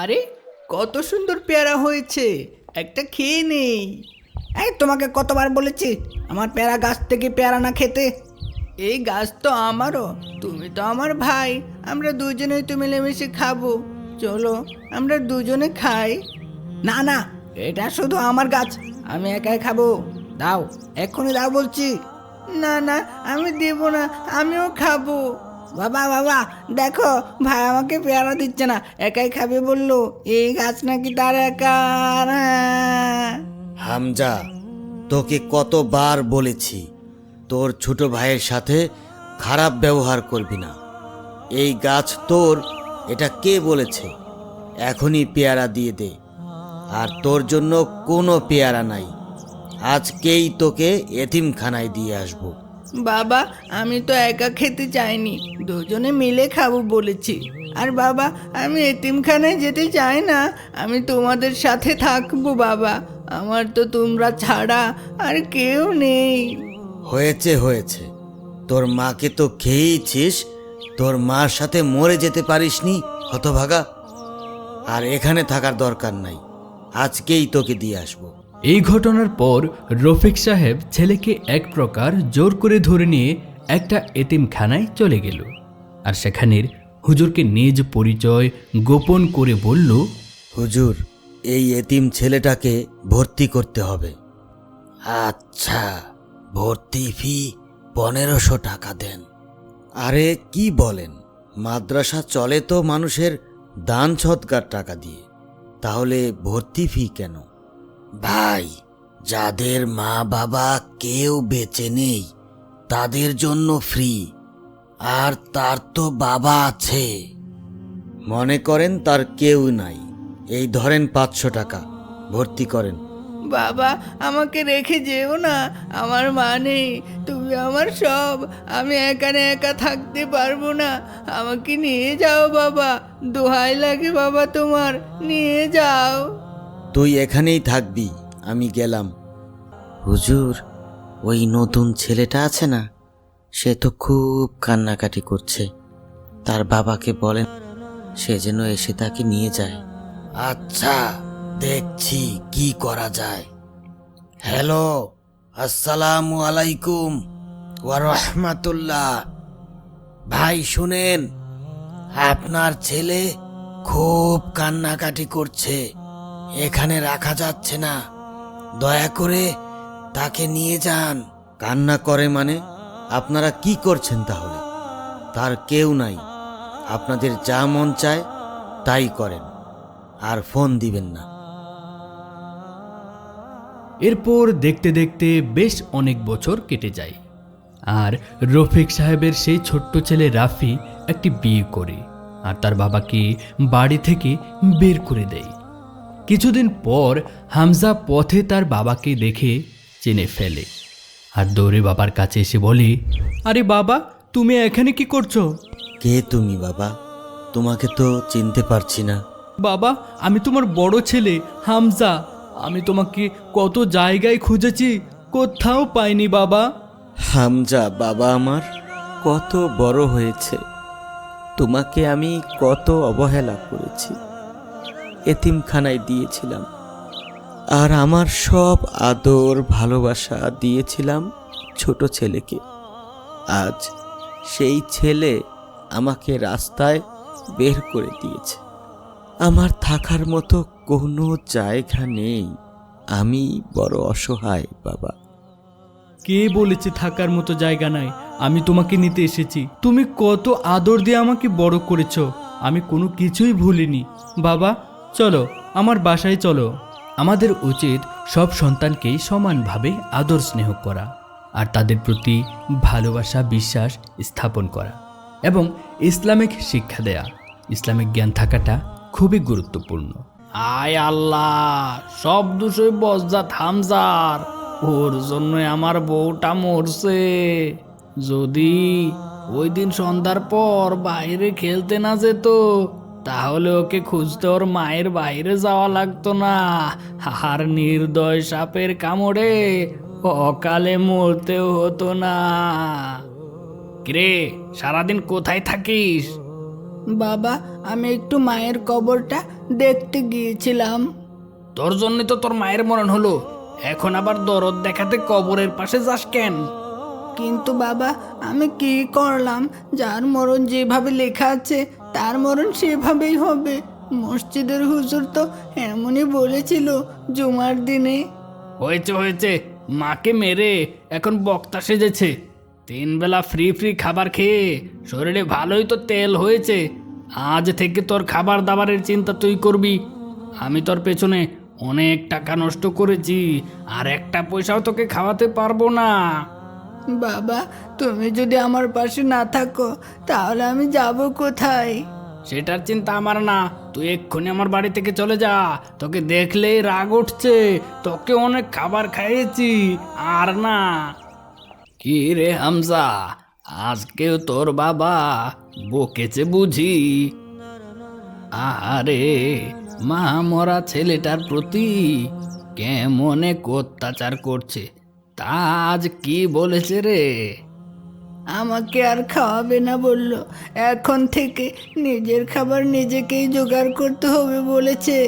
আরে, কত সুন্দর পেয়ারা হয়েছে। একটা খেয়ে নেই। এই, তোমাকে কতবার বলেছি, আমার পেয়ারা গাছ থেকে পেয়ারা না খেতে। এই গাছ তো আমারও, তুমি তো আমার ভাই। আমরা দুজনেই তো মিলেমিশে খাব। চলো, আমরা দুজনে খাই। না না, এটা শুধু আমার গাছ, আমি একাই খাব। দাও, এক্ষুনি দাও বলছি। না না, আমি দেব না, আমিও খাব। বাবা বাবা, দেখো, ভাই আমাকে পেয়ারা দিচ্ছে না। একাই খাবে বলল, এই গাছ নাকি তার একার হ্যাঁ। হামজা, তোকে কতবার বলেছি, তোর ছোট ভাইয়ের সাথে খারাপ ব্যবহার করবি না। এই গাছ তোর, এটা কে বলেছে? এখনই পেয়ারা দিয়ে দে। আর তোর জন্য কোনো পেয়ারা নাই। আজকেই তোকে এতিমখানায় দিয়ে আসব। বাবা, আমি তো একা খেতে চাইনি। দুজনে মিলে খাব বলেছি। আর বাবা, আমি এতিমখানায় যেতে চাই না। আমি তোমাদের সাথে থাকব বাবা। আমার তো তোমরা ছাড়া আর কেউ নেই। হয়েছে হয়েছে। তোর মাকে তো খেয়েছিস তোর মার সাথে মরে যেতে পারিসনি, হতভাগা। আর এখানে থাকার দরকার নাই। আজকেই তোকে দিয়ে আসব। এই ঘটনার পর রফিক সাহেব ছেলেকে এক প্রকার জোর করে ধরে নিয়ে একটা এতিমখানায় চলে গেল। আর সেখানের হুজুরকে নিজ পরিচয় গোপন করে বলল, হুজুর, এই এতিম ছেলেটাকে ভর্তি করতে হবে। আচ্ছা ভর্তি ফি পনেরোশো টাকা দেন। আরে, কি বলেন? মাদ্রাসা চলে তো মানুষের দান সৎকার টাকা দিয়ে। তাহলে ভর্তি ফি কেন? ভাই, যাদের মা বাবা কেউ বেঁচে নেই, তাদের জন্য ফ্রি। আর তার তো বাবা আছে। মনে করেন তার কেউ নাই। এই ধরেন পাঁচশো টাকা, ভর্তি করেন। বাবা, আমাকে রেখে যেও না, আমার মা নেই। তুমি আমার সব, আমি এখানে একা থাকতে পারব না। আমাকে নিয়ে যাও বাবা, দোহাই লাগে বাবা তোমার, নিয়ে যাও। তুই এখানেই থাকবি আমি গেলাম। হুজুর ওই নতুন ছেলেটা আছে না? সে তো খুব কান্নাকাটি করছে। তার বাবাকে বলেন সে যেন এসে তাকে নিয়ে যায়। আচ্ছা দেখছি কি করা যায়। হ্যালো আসসালামু আলাইকুম ওয়া রাহমাতুল্লাহ। ভাই শুনেন আপনার ছেলে খুব কান্নাকাটি করছে। এখানে রাখা যাচ্ছে না। দয়া করে তাকে নিয়ে যান। কান্না করে মানে? আপনারা কি করছেন তাহলে? তার কেউ নাই। আপনাদের যা মন চায় তাই করেন। আর ফোন দিবেন না। এরপর দেখতে দেখতে বেশ অনেক বছর কেটে যায়। আর রফিক সাহেবের সেই ছোট্ট ছেলে রাফি একটি বিয়ে করে। আর তার বাবাকে বাড়ি থেকে বের করে দেয়। কিছুদিন পর হামজা পথে তার বাবাকে দেখে চিনে ফেলে। আর দৌড়ে বাবার কাছে এসে বলে আরে বাবা তুমি এখানে কি করছ? কে তুমি বাবা? তোমাকে তো চিনতে পারছি না। বাবা আমি তোমার বড় ছেলে হামজা। আমি তোমাকে কত জায়গায় খুঁজেছি কোথাও পাইনি বাবা। হামজা বাবা আমার কত বড় হয়েছে। তোমাকে আমি কত অবহেলা করেছি। এতিমখানায় দিয়েছিলাম। আর আমার সব আদর, ভালোবাসা দিয়েছিলাম ছোট ছেলেকে। আজ সেই ছেলে আমাকে রাস্তায় বের করে দিয়েছে। আমার থাকার মতো কোনো জায়গা নেই। আমি বড় অসহায়, বাবা। কে বলেছে থাকার মতো জায়গা নাই? আমি তোমাকে নিতে এসেছি। তুমি কত আদর দিয়ে আমাকে বড় করেছ। আমি কোনো কিছুই ভুলিনি। বাবা চলো, আমার বাসায় চলো। আমাদের উচিত সব সন্তানকেই সমানভাবে আদর স্নেহ করা আর তাদের প্রতি ভালোবাসা, বিশ্বাস স্থাপন করা এবং ইসলামিক শিক্ষা দেয়া। ইসলামিক জ্ঞান থাকাটা খুবই গুরুত্বপূর্ণ। আয় আল্লাহ, সব দুশোই বজ্জাত হামজার। ওর জন্য আমার বউটা মরছে। যদি ওই দিন সন্ধ্যার পর বাইরে খেলতে না যেত তাহলে ওকে খুঁজতে ওর মায়ের বাইরে যাওয়া লাগতো না। আর নির্দয় সাপের কামড়ে অকালে মরতেও হতো না। কিরে সারাদিন কোথায় থাকিস? বাবা আমি একটু মায়ের কবরটা দেখতে গিয়েছিলাম। তোর জন্য তো তোর মায়ের মরণ হলো। এখন আবার দরদ দেখাতে কবরের পাশে যাস কেন? কিন্তু বাবা আমি কি করলাম? যার মরণ যেভাবে লেখা আছে তার মরণ সেভাবেই হবে। মসজিদের হুজুর তো এমনই বলেছিল জুমার দিনে। হয়েছে হয়েছে। মাকে মেরে এখন বক্তা সেজেছে। তিন বেলা ফ্রি ফ্রি খাবার খেয়ে শরীরে ভালোই তো তেল হয়েছে। আজ থেকে তোর খাবার দাবারের চিন্তা তুই করবি। আমি তোর পেছনে অনেক টাকা নষ্ট করেছি আর একটা পয়সাও তোকে খাওয়াতে পারব না। বাবা, তুমি যদি আমার পাশে না থাকো, তাহলে আমি যাব কোথায়? সেটার চিন্তা আমার না। তুই এক্ষুনি আমার বাড়ি থেকে চলে যা। তোকে দেখলেই রাগ উঠছে। তোকে অনেক খাবার খাইয়েছি। আর না। কি রে হামজা? আজকেও তোর বাবা বকেছে বুঝি? আরে মা মরা ছেলেটার প্রতি কেমন অত্যাচার করছে। তা আজ কি বলেছে রে? আমাকে আর খাওয়াবে না বলল। এখন থেকে নিজের খাবার নিজেকেই জোগাড় করতে হবে বলেছে।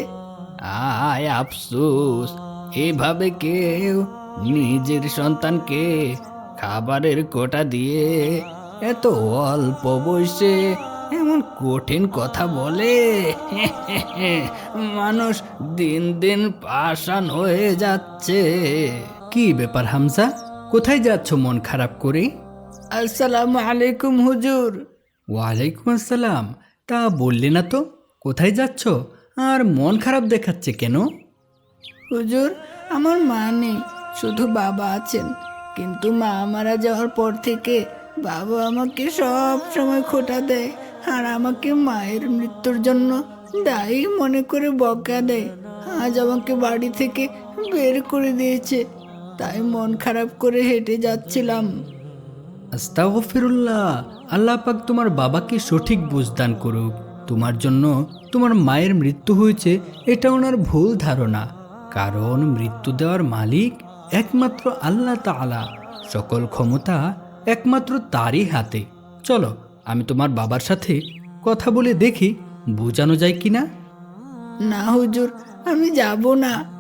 আয় আফসোস এভাবে কেউ নিজের সন্তানকে খাবারের কোটা দিয়ে এত অল্প বয়সে এমন কঠিন কথা বলে? মানুষ দিন দিন পাষাণ হয়ে যাচ্ছে। কি ব্যাপার হামজা? কোথায় যাচ্ছ মন খারাপ করে? আসসালামু আলাইকুম হুজুর। ওয়ালাইকুম আসসালাম। তা বললে না তো কোথায় যাচ্ছ? আর মন খারাপ দেখাচ্ছে কেন? হুজুর আমার মা নেই শুধু বাবা আছেন। কিন্তু মা মারা যাওয়ার পর থেকে বাবা আমাকে সব সময় খোটা দেয় আর আমাকে মায়ের মৃত্যুর জন্য দায়ী মনে করে বকা দেয়। আজ আমাকে বাড়ি থেকে বের করে দিয়েছে তাই মন খারাপ করে হেঁটে যাচ্ছিলাম। আস্তাগফিরুল্লাহ আল্লাহ পাক তোমার বাবাকে সঠিক বুঝদান করুক। তোমার জন্য তোমার মায়ের মৃত্যু হয়েছে এটা ওনার ভুল ধারণা। কারণ মৃত্যু দেওয়ার মালিক একমাত্র আল্লাহ তাআলা। সকল ক্ষমতা একমাত্র তারই হাতে। চলো আমি তোমার বাবার সাথে কথা বলে দেখি বোঝানো যায় কিনা? না হুজুর আমি যাব না।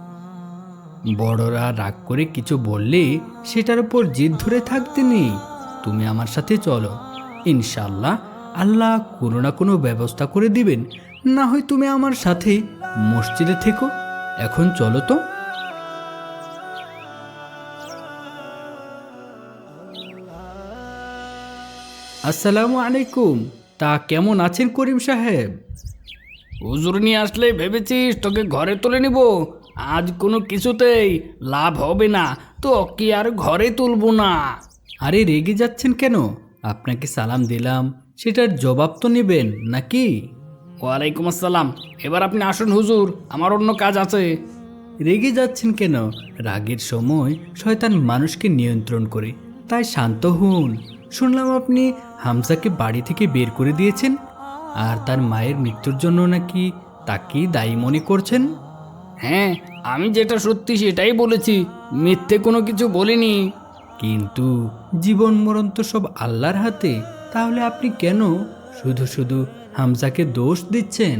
বড়রা রাগ করে কিছু বললে সেটার উপর জিদ ধরে থাকতে নেই। তুমি আমার সাথে চলো। ইনশাল্লাহ আল্লাহ কোনো না কোনো ব্যবস্থা করে দিবেন। না হয় তুমি আমার সাথে মসজিদে থেকো। এখন চলো তো। আসসালামু আলাইকুম। তা কেমন আছেন করিম সাহেব? হুজুর নিয়ে আসলে ভেবেছিস তোকে ঘরে তুলে নিব। আজ কোনো কিছুতেই লাভ হবে না। তো কি আর ঘরে তুলবো না? আরে রেগে যাচ্ছেন কেন? আপনাকে সালাম দিলাম সেটার জবাব তো নেবেন নাকি? ওয়ালাইকুম আসসালাম। এবার আপনি আসুন হুজুর আমার অন্য কাজ আছে। রেগে যাচ্ছেন কেন? রাগের সময় শয়তান মানুষকে নিয়ন্ত্রণ করে তাই শান্ত হন। শুনলাম আপনি হামজাকে বাড়ি থেকে বের করে দিয়েছেন আর তার মায়ের মৃত্যুর জন্য নাকি তাকেই দায়ী মনে করছেন? হ্যাঁ আমি যেটা সত্যি সেটাই বলেছি, মিথ্যে কোনো কিছু বলিনি। কিন্তু জীবন মরণ তো সব আল্লাহর হাতে, তাহলে আপনি কেন শুধু শুধু হামজাকে দোষ দিচ্ছেন?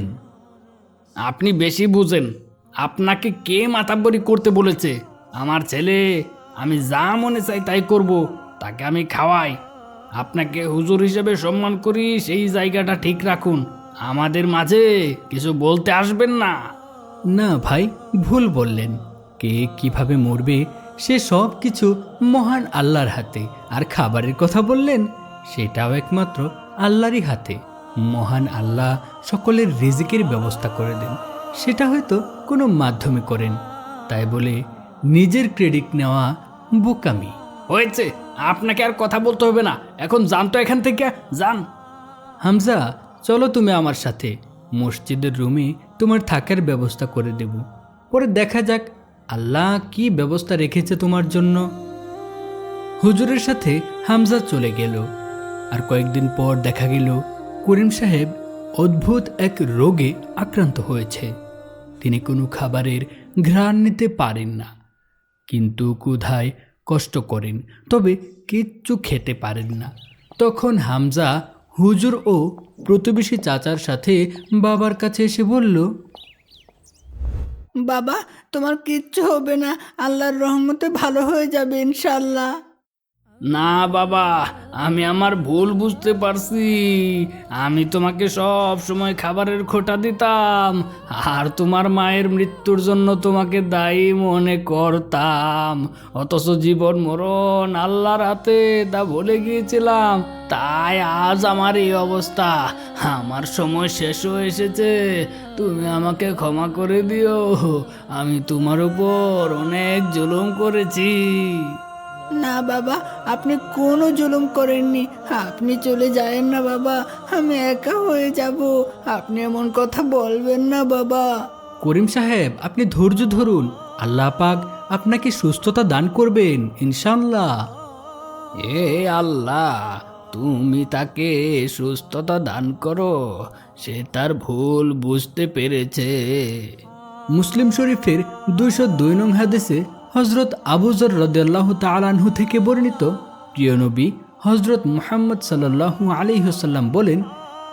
আপনি বেশি বুঝেন, আপনাকে কে মাতাব্বরি করতে বলেছে? আমার ছেলে, আমি যা মনে চাই তাই করব, তাকে আমি খাওয়াই। আপনাকে হুজুর হিসেবে সম্মান করি, সেই জায়গাটা ঠিক রাখুন। আমাদের মাঝে কিছু বলতে আসবেন না। না ভাই ভুল বললেন। কে কীভাবে মরবে সে সব কিছু মহান আল্লাহর হাতে। আর খাবারের কথা বললেন সেটাও একমাত্র আল্লাহরই হাতে। মহান আল্লাহ সকলের রিজিকের ব্যবস্থা করে দেন। সেটা হয়তো কোনো মাধ্যমে করেন। তাই বলে নিজের ক্রেডিট নেওয়া বোকামি। হয়েছে আপনাকে আর কথা বলতে হবে না। এখন যান তো এখান থেকে যান। হামজা চলো তুমি আমার সাথে। মসজিদের রুমে তোমার থাকার ব্যবস্থা করে দেব। পরে দেখা যাক, আল্লাহ কি ব্যবস্থা রেখেছে তোমার জন্য। হুজুরের সাথে হামজা চলে গেল। আর কয়েকদিন পর দেখা গেল, করিম সাহেব অদ্ভুত এক রোগে আক্রান্ত হয়েছে। তিনি কোনো খাবারের ঘ্রাণ নিতে পারেন না, কিন্তু ক্ষুধায় কষ্ট করেন, তবে কিচ্ছু খেতে পারেন না। তখন হামজা হুজুর ও প্রতিবেশী চাচার সাথে বাবার কাছে এসে বলল, বাবা, তোমার কিচ্ছু হবে না। আল্লাহর রহমতে ভালো হয়ে যাবে ইনশাল্লাহ না বাবা, আমি আমার ভুল বুঝতে পারছি। আমি তোমাকে সব সময় খাবারের খোটা দিতাম, আর তোমার মায়ের মৃত্যুর জন্য তোমাকে দায়ী মনে করতাম। অথচ জীবন মরণ আল্লাহর হাতে তা বলে গিয়েছিলাম, তাই আজ আমার এই অবস্থা। আমার সময় শেষ হয়ে এসেছে, তুমি আমাকে ক্ষমা করে দিও, আমি তোমার উপর অনেক জুলুম করেছি। না বাবা আপনি কোনো জুলুম করেননি। আপনি চলে যায়েন না বাবা আমি একা হয়ে যাব। আপনি এমন কথা বলবেন না বাবা। করিম সাহেব আপনি ধৈর্য ধরুন। আল্লাহ পাক আপনাকে সুস্থতা দান করবেন ইনশাল্লাহ এ আল্লাহ তুমি তাকে সুস্থতা দান করো সে তার ভুল বুঝতে পেরেছে। মুসলিম শরীফের দুইশো দুই নং হাদিসে হজরত আবুজর রদাল্লাহ তালানহু থেকে বর্ণিত, প্রিয় নবী হজরত মুহাম্মদ সাল্লাহু আলিহাসাল্লাম বলেন,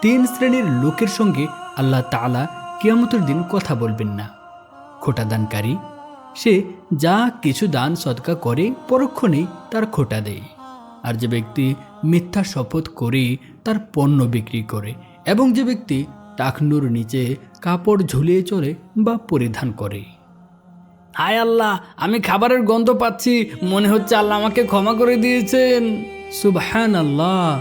তিন শ্রেণির লোকের সঙ্গে আল্লাহ তালা কিয়ামতের দিন কথা বলবেন না। খোটা দানকারী, সে যা কিছু দান সদকা করে পরক্ষণেই তার খোটা দেয়। আর যে ব্যক্তি মিথ্যা শপথ করে, তার পণ্য বিক্রি করে, এবং যে ব্যক্তি টাকনুর নিচে কাপড় ঝুলিয়ে চলে বা পরিধান করে। হায় আল্লাহ আমি খাবারের গন্ধ পাচ্ছি। মনে হচ্ছে আল্লাহ আমাকে ক্ষমা করে দিয়েছেন। সুবহান আল্লাহ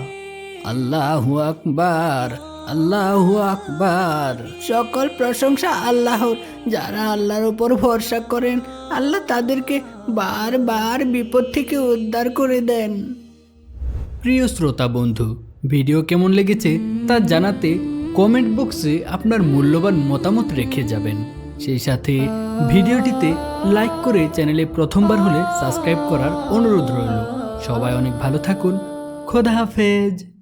আল্লাহু আকবার আল্লাহু আকবার। সকল প্রশংসা আল্লাহর। যারা আল্লাহর উপর ভরসা করেন আল্লাহ তাদেরকে বারবার বিপদ থেকে উদ্ধার করে দেন। প্রিয় শ্রোতা বন্ধু ভিডিও কেমন লেগেছে তা জানাতে কমেন্ট বক্সে আপনার মূল্যবান মতামত রেখে যাবেন। সেই সাথে ভিডিওটিতে লাইক করে চ্যানেলে প্রথমবার হলে সাবস্ক্রাইব করার অনুরোধ রইল। সবাই অনেক ভালো থাকুন। খোদা হাফেজ।